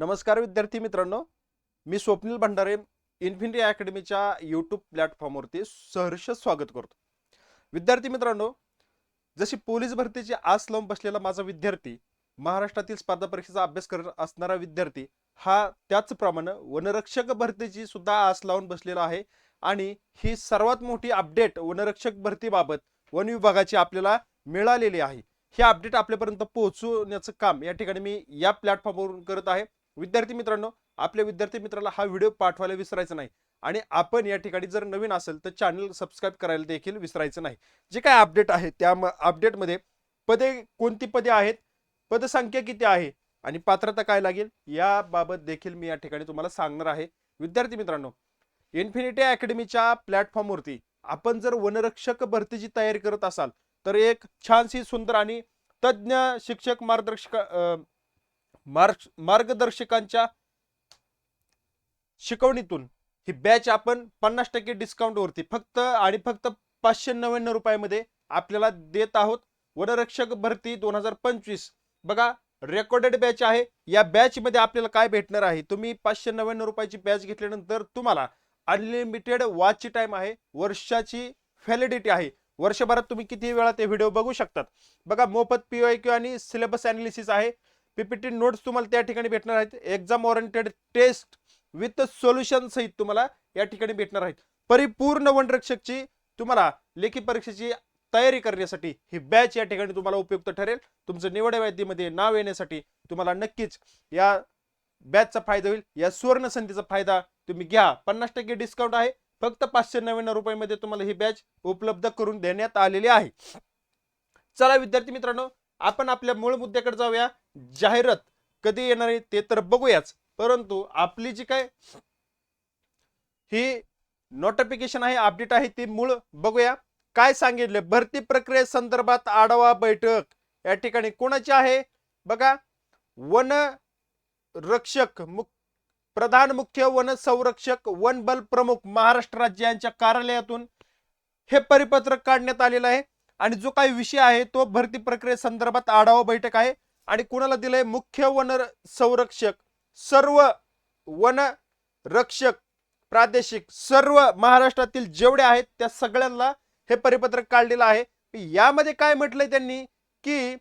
नमस्कार विद्यार्थी मित्रांनो. मी स्वप्नील भंडारे इन्फिनिटी अकॅडमीच्या यूट्यूब प्लॅटफॉर्मवरती सहर्ष स्वागत करतो. विद्यार्थी मित्रांनो जशी पोलीस भरतीची आस लावून बसलेला माझा विद्यार्थी महाराष्ट्रातील स्पर्धा परीक्षेचा अभ्यास करत असणारा विद्यार्थी हा त्याचप्रमाणे वनरक्षक भरतीची सुद्धा आस लावून बसलेला आहे आणि ही सर्वात मोठी अपडेट वनरक्षक भरतीबाबत वन विभागाची आपल्याला मिळालेली आहे. हे अपडेट आपल्यापर्यंत पोहोचवण्याचं काम या ठिकाणी मी या प्लॅटफॉर्मवरून करत आहे. विद्यार्थी मित्रांनो आपल्या विद्यार्थी मित्राला हा व्हिडिओ पाठवायला विसरायचा नाही. आणि आपण या ठिकाणी जर नवीन असेल तर चॅनल सबस्क्राईब करायला देखील विसरायचं नाही. जे काय अपडेट आहे त्या अपडेटमध्ये पदे कोणती पदे आहेत? पदसंख्या किती आहे? आणि पात्रता काय लागेल? याबाबत देखील मी या ठिकाणी तुम्हाला सांगणार आहे. विद्यार्थी मित्रांनो इन्फिनिटी अकॅडमीच्या प्लॅटफॉर्मवरती आपण जर वनरक्षक भरतीची तयारी करत असाल तर एक छानशी सुंदर आणि तज्ज्ञ शिक्षक मार्गदर्शक मार्ग मार्गदर्शकांच्या शिकवणीतून ही बॅच आपण पन्नास टक्के डिस्काउंटवरती फक्त आणि फक्त पाचशे नव्याण्णव रुपयामध्ये आपल्याला देत आहोत. वनरक्षक भरती दोन हजार पंचवीस. बघा रेकॉर्डेड बॅच आहे. या बॅचमध्ये आपल्याला काय भेटणार आहे? तुम्ही पाचशे नव्याण्णव रुपयाची बॅच घेतल्यानंतर तुम्हाला अनलिमिटेड वॉच टाईम आहे. वर्षाची व्हॅलिडिटी आहे. वर्षभरात तुम्ही किती वेळा ते व्हिडिओ बघू शकतात? बघा मोफत पीओ क्यू आणि सिलेबस अनालिसिस आहे. पीपीटी नोट्स तुम्हाला त्या ठिकाणी भेटणार आहेत. Exam oriented test with solution सहित तुम्हाला या ठिकाणी भेटणार आहेत. परिपूर्ण वनरक्षकची तुम्हाला लेखी परीक्षेची तयारी करण्यासाठी ही बॅच या ठिकाणी तुम्हाला उपयुक्त ठरेल. तुमचं निवड यादीमध्ये नाव येण्यासाठी तुम्हाला नक्कीच या बॅचचा फायदा होईल. या सुवर्ण संधीचा फायदा तुम्ही घ्या. पन्नास टक्के डिस्काउंट आहे. फक्त पाचशे नव्याण्णव रुपयामध्ये तुम्हाला ही बॅच उपलब्ध करून देण्यात आलेली आहे. चला विद्यार्थी मित्रांनो आपण आपल्या मूळ मुद्द्याकडे जाऊया. जाहिरात कधी येणार आहे ते तर बघूयाच. परंतु आपली जी काय ही नोटिफिकेशन आहे अपडेट आहे ती मूळ बघूया. काय सांगितलं? भरती प्रक्रिये संदर्भात आढावा बैठक. या ठिकाणी कोणाची आहे? बघा वन रक्षक मुख प्रधान मुख्य वन संरक्षक वन बल प्रमुख महाराष्ट्र राज्य यांच्या कार्यालयातून हे परिपत्रक काढण्यात आलेलं आहे. आणि जो काही विषय आहे तो भरती प्रक्रियेसंदर्भात आढावा बैठक आहे. आणि कुणाला दिलंय? मुख्य वन संरक्षक सर्व वन रक्षक प्रादेशिक सर्व महाराष्ट्रातील जेवढे आहेत त्या सगळ्यांना हे परिपत्रक काढलेलं आहे. यामध्ये काय म्हटलंय त्यांनी? की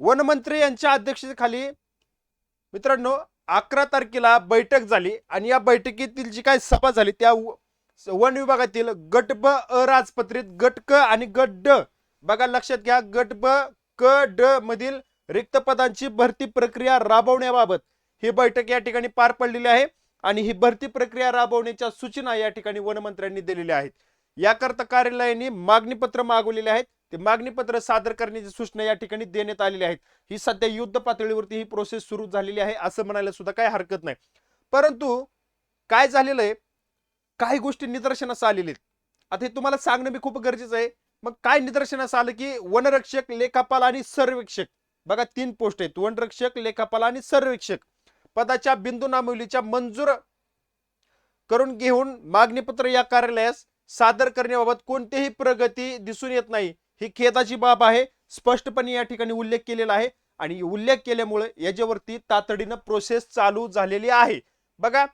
वनमंत्री यांच्या अध्यक्षतेखाली मित्रांनो अकरा तारखेला बैठक झाली. आणि या बैठकीतील जी काही सभा झाली त्या वन विभागातील गट ब अराजपत्रित गट क आणि गट ड. बघा लक्षात घ्या गट ब क ड मधील रिक्त पदांची भरती प्रक्रिया राबवण्याबाबत ही बैठक या ठिकाणी पार पडलेली आहे आणि ही भरती प्रक्रिया राबवण्याच्या सूचना या ठिकाणी वनमंत्र्यांनी दिलेल्या आहेत. याकरता कार्यालयाने मागणीपत्र मागवलेले आहेत. ते मागणीपत्र सादर करण्याची सूचना या ठिकाणी देण्यात आलेली आहेत. ही सध्या युद्ध पातळीवरती ही प्रोसेस सुरू झालेली आहे असं म्हणायला सुद्धा काही हरकत नाही. परंतु काय झालेलं आहे? काही गोष्टी निदर्शनास आलेल्या आहेत. आता हे तुम्हाला सांगणं मी खूप गरजेचं आहे. मग काय निदर्शनास आलं की वनरक्षक लेखापाल आणि सर्वेक्षक? बघा तीन पोस्ट आहेत. वनरक्षक लेखापाल आणि सर्वेक्षक. पदाच्या बिंदू नामवलीच्या मंजूर करून घेऊन मागणीपत्र या कार्यालयास सादर करण्याबाबत कोणतीही प्रगती दिसून येत नाही. ही खेदाची बाब आहे. स्पष्टपणे या ठिकाणी उल्लेख केलेला आहे. आणि उल्लेख केल्यामुळे याच्यावरती तातडीनं प्रोसेस चालू झालेली आहे. बघा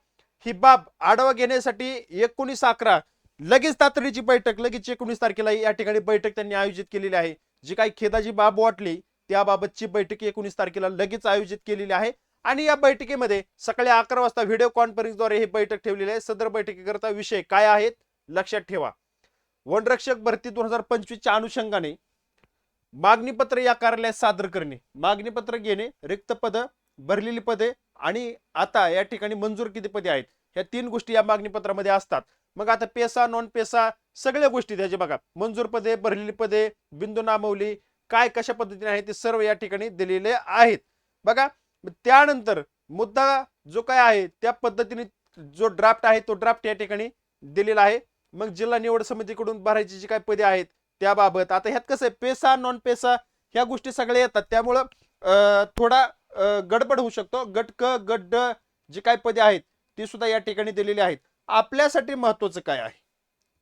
ही बाब आढावा घेण्यासाठी एकोणीस अकरा लगेच तातडीची बैठक लगेच एकोणीस तारखेला या ठिकाणी बैठक त्यांनी आयोजित केलेली आहे. जी काही खेदाची बाब वाटली त्याबाबतची बैठक एकोणीस तारखेला लगेच आयोजित केलेली आहे. आणि या बैठकीमध्ये सकाळी अकरा वाजता व्हिडिओ कॉन्फरन्सद्वारे ही बैठक ठेवलेली आहे. सदर बैठकीकरता विषय काय आहेत लक्षात ठेवा. वनरक्षक भरती दोन हजार पंचवीसच्या अनुषंगाने मागणीपत्र या कार्यालयात सादर करणे मागणीपत्र घेणे रिक्त पद भरलेली पदे आणि आता या ठिकाणी मंजूर किती पदे आहेत? ह्या तीन गोष्टी या मागणीपत्रामध्ये असतात. मग आता पेसा नॉन पेसा सगळ्या गोष्टी त्याचे बघा. मंजूर पदे भरलेली पदे बिंदू नामवली काय कशा पद्धतीने आहे ते सर्व या ठिकाणी दिलेले आहेत. बघा त्यानंतर मुद्दा जो काय आहे त्या पद्धतीने जो ड्राफ्ट आहे तो ड्राफ्ट या ठिकाणी दिलेला आहे. मग जिल्हा निवड समितीकडून भरायची जी काय पदे आहेत त्याबाबत आता ह्यात कसं आहे पेसा नॉन पेसा ह्या गोष्टी सगळ्या येतात. त्यामुळं थोडा गडबड होऊ शकतो. गट क गट ड जी काय पदे आहेत ती सुद्धा या ठिकाणी दिलेली आहेत. आपल्यासाठी महत्वाचं काय आहे?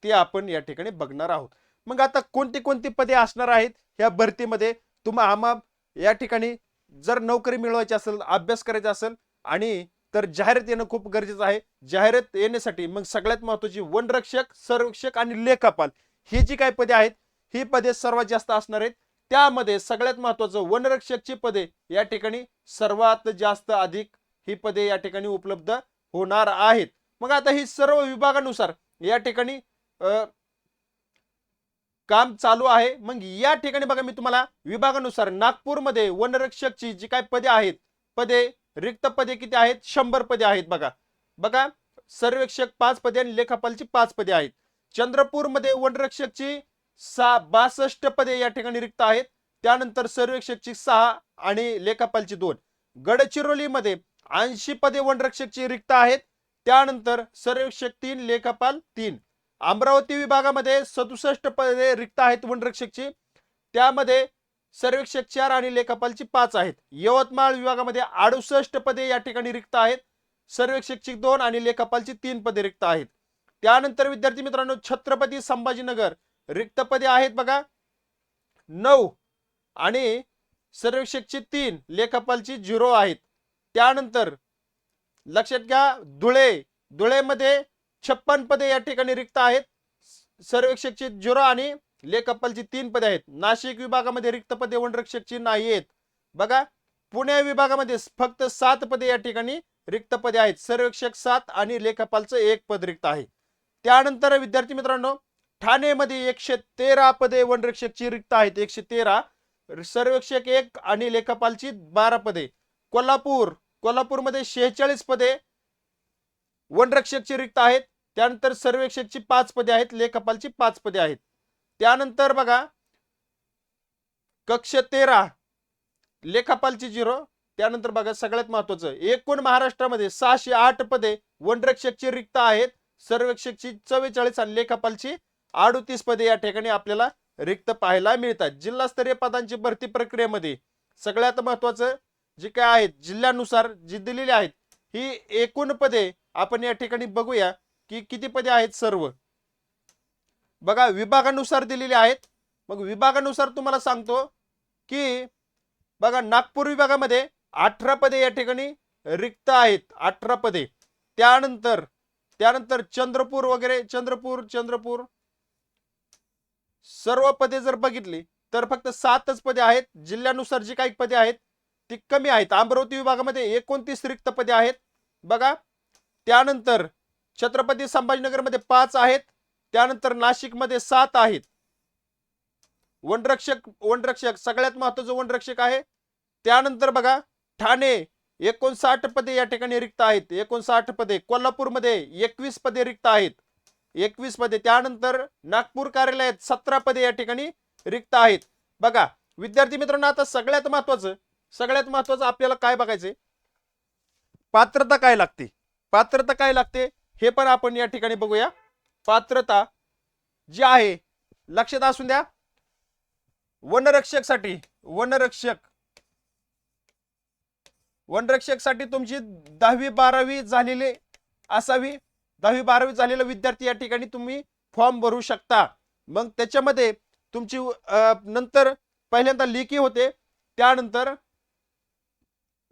ते आपण या ठिकाणी बघणार आहोत. मग आता कोणती कोणती पदे असणार आहेत? ह्या भरतीमध्ये तुम्हा आम्हा या ठिकाणी जर नोकरी मिळवायची असेल अभ्यास करायचा असेल आणि तर जाहिरात येणं खूप गरजेचं आहे. जाहिरात येण्यासाठी मग सगळ्यात महत्वाची वनरक्षक संरक्षक आणि लेखापाल ही जी काही पदे आहेत ही पदे सर्वात जास्त असणार आहेत. त्यामध्ये सगळ्यात महत्वाचं वनरक्षकची पदे या ठिकाणी सर्वात जास्त अधिक ही पदे या ठिकाणी उपलब्ध होणार आहेत. मग आता ही सर्व विभागानुसार या ठिकाणी काम चालू आहे. मग या ठिकाणी बघा मी तुम्हाला विभागानुसार नागपूरमध्ये वनरक्षकची जी काय पदे आहेत पदे रिक्त पदे किती आहेत? शंभर पदे आहेत बघा. बघा सर्वेक्षक पाच पदे आणि लेखापालची पाच पदे आहेत. चंद्रपूरमध्ये वनरक्षकची सहा बासष्ट पदे या ठिकाणी रिक्त आहेत. त्यानंतर सर्वेक्षकची सहा आणि लेखापालची दोन. गडचिरोलीमध्ये ऐंशी पदे वनरक्षकची रिक्त आहेत. त्यानंतर सर्वेक्षक तीन लेखापाल तीन. अमरावती विभागामध्ये सदुसष्ट पदे रिक्त आहेत वनरक्षकची. त्यामध्ये सर्वेक्षक चार आणि लेखापालची पाच आहेत. यवतमाळ विभागामध्ये अडुसष्ट पदे या ठिकाणी रिक्त आहेत. सर्वेक्षकची दोन आणि लेखापालची तीन पदे रिक्त आहेत. त्यानंतर विद्यार्थी मित्रांनो छत्रपती संभाजीनगर रिक्त पदे आहेत बघा. नऊ आणि सर्वेक्षकची तीन लेखापालची झिरो आहेत. त्यानंतर लक्षात घ्या धुळे धुळेमध्ये छप्पन पदे या ठिकाणी रिक्त आहेत. सर्वेक्षकची झिरो आणि लेखपालची तीन पदे आहेत. नाशिक विभागामध्ये रिक्त पदे वनरक्षकची नाही आहेत. बघा पुणे विभागामध्ये फक्त सात पदे या ठिकाणी रिक्त पदे आहेत. सर्वेक्षक सात आणि लेखपालचं एक पद रिक्त आहे. त्यानंतर विद्यार्थी मित्रांनो ठाणेमध्ये एकशे तेरा पदे वनरक्षकची रिक्त आहेत. एकशे तेरा सर्वेक्षक एक आणि लेखपालची बारा पदे. कोल्हापूर कोल्हापूरमध्ये शेहेचाळीस पदे वनरक्षकची रिक्त आहेत. त्यानंतर सर्वेक्षकची पाच पदे आहेत. लेखापालची पाच पदे आहेत. त्यानंतर बघा कक्ष तेरा लेखापालची झिरो. त्यानंतर बघा सगळ्यात महत्वाचं एकूण महाराष्ट्रामध्ये सहाशे आठ पदे वनरक्षकची रिक्त आहेत. सर्वेक्षकची चव्वेचाळीस आणि लेखापालची अडुतीस पदे या ठिकाणी आपल्याला रिक्त पाहायला मिळतात. जिल्हास्तरीय पदांची भरती प्रक्रियेमध्ये सगळ्यात महत्वाचं जी काय आहेत जिल्ह्यानुसार जी दिलेली आहेत ही एकूण पदे आपण या ठिकाणी बघूया की किती पदे आहेत सर्व. बघा विभागानुसार दिलेली आहेत. मग विभागानुसार तुम्हाला सांगतो की बघा नागपूर विभागामध्ये अठरा पदे या ठिकाणी रिक्त आहेत अठरा पदे. त्यानंतर त्यानंतर चंद्रपूर वगैरे चंद्रपूर चंद्रपूर. सर्व पदे जर बघितली तर फक्त सातच पदे आहेत. जिल्ह्यानुसार जी काही पदे आहेत ती कमी आहेत. अमरावती विभागामध्ये एकोणतीस रिक्त पदे आहेत. बघा त्यानंतर छत्रपती संभाजीनगरमध्ये पाच आहेत. त्यानंतर नाशिकमध्ये सात आहेत. वनरक्षक वनरक्षक सगळ्यात महत्वाचं वनरक्षक आहे. त्यानंतर बघा ठाणे एकोणसाठ पदे या ठिकाणी रिक्त आहेत. एकोणसाठ पदे. कोल्हापूरमध्ये एकवीस पदे रिक्त आहेत. एकवीस पदे. त्यानंतर नागपूर कार्यालयात सतरा पदे या ठिकाणी रिक्त आहेत. बघा विद्यार्थी मित्रांनो आता सगळ्यात महत्वाचं सगळ्यात महत्वाचं आपल्याला काय बघायचंय? पात्रता काय लागते? पात्रता काय लागते? हे पण आपण या ठिकाणी बघूया. पात्रता जी आहे लक्षात असून द्या वनरक्षकसाठी वनरक्षक. वनरक्षकसाठी तुमची दहावी बारावी झालेली असावी. दहावी बारावी झालेला विद्यार्थी या ठिकाणी तुम्ही फॉर्म भरू शकता. मग त्याच्यामध्ये तुमची नंतर पहिल्यांदा लेखी होते. त्यानंतर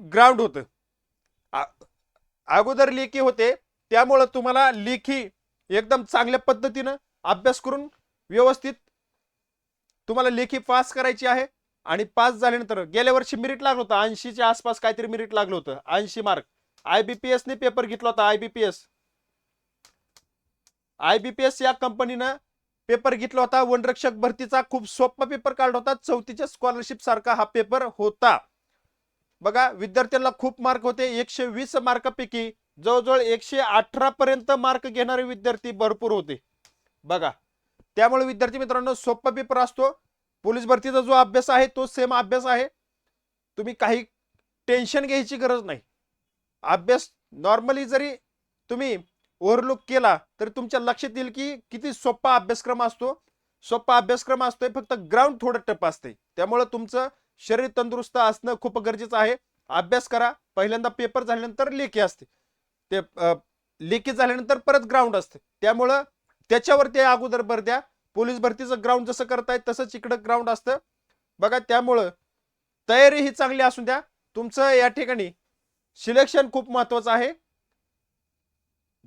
ग्राउंड होतं. अगोदर लेखी होते त्यामुळं तुम्हाला लेखी एकदम चांगल्या पद्धतीनं अभ्यास करून व्यवस्थित तुम्हाला लेखी पास करायची आहे. आणि पास झाल्यानंतर गेल्या वर्षी मिरिट लागलं होतं. ऐंशीच्या आसपास काहीतरी मिरिट लागलं होतं. ऐंशी मार्क आयबीपीएस ने पेपर घेतला होता आयबीपीएस आयबीपीएस या कंपनीनं पेपर घेतला होता. वनरक्षक भरतीचा खूप सोपा पेपर काढला होता. चौथीच्या स्कॉलरशिप सारखा हा पेपर होता. बघा विद्यार्थ्यांना खूप मार्क होते. एकशे वीस मार्कापैकी जवळजवळ एकशे अठरा पर्यंत मार्क घेणारे विद्यार्थी भरपूर होते. बघा त्यामुळे विद्यार्थी मित्रांनो सोपा पेपर असतो. पोलीस भरतीचा जो अभ्यास आहे तो सेम अभ्यास आहे. तुम्ही काही टेन्शन घ्यायची गरज नाही. अभ्यास नॉर्मली जरी तुम्ही ओव्हरलुक केला तरी तुमच्या लक्षात येईल की किती सोपा अभ्यासक्रम असतो. सोपा अभ्यासक्रम असतोय फक्त ग्राउंड थोडं टप असते त्यामुळे तुमचं शरीर तंदुरुस्त असणं खूप गरजेचं आहे. अभ्यास करा. पहिल्यांदा पेपर झाल्यानंतर लेखी असते. ते लेखी झाल्यानंतर परत ग्राउंड असते. त्यामुळं त्याच्यावर ते अगोदर भर द्या. पोलीस भरतीचं ग्राउंड जसं करताय तसंच इकडं ग्राउंड असतं. बघा त्यामुळं तयारी ही चांगली असून द्या. तुमचं या ठिकाणी सिलेक्शन खूप महत्वाचं आहे.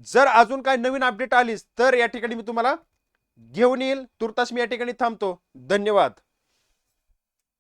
जर अजून काय नवीन अपडेट आलीच तर या ठिकाणी मी तुम्हाला घेऊन येईल. तुर्तास मी या ठिकाणी थांबतो. धन्यवाद.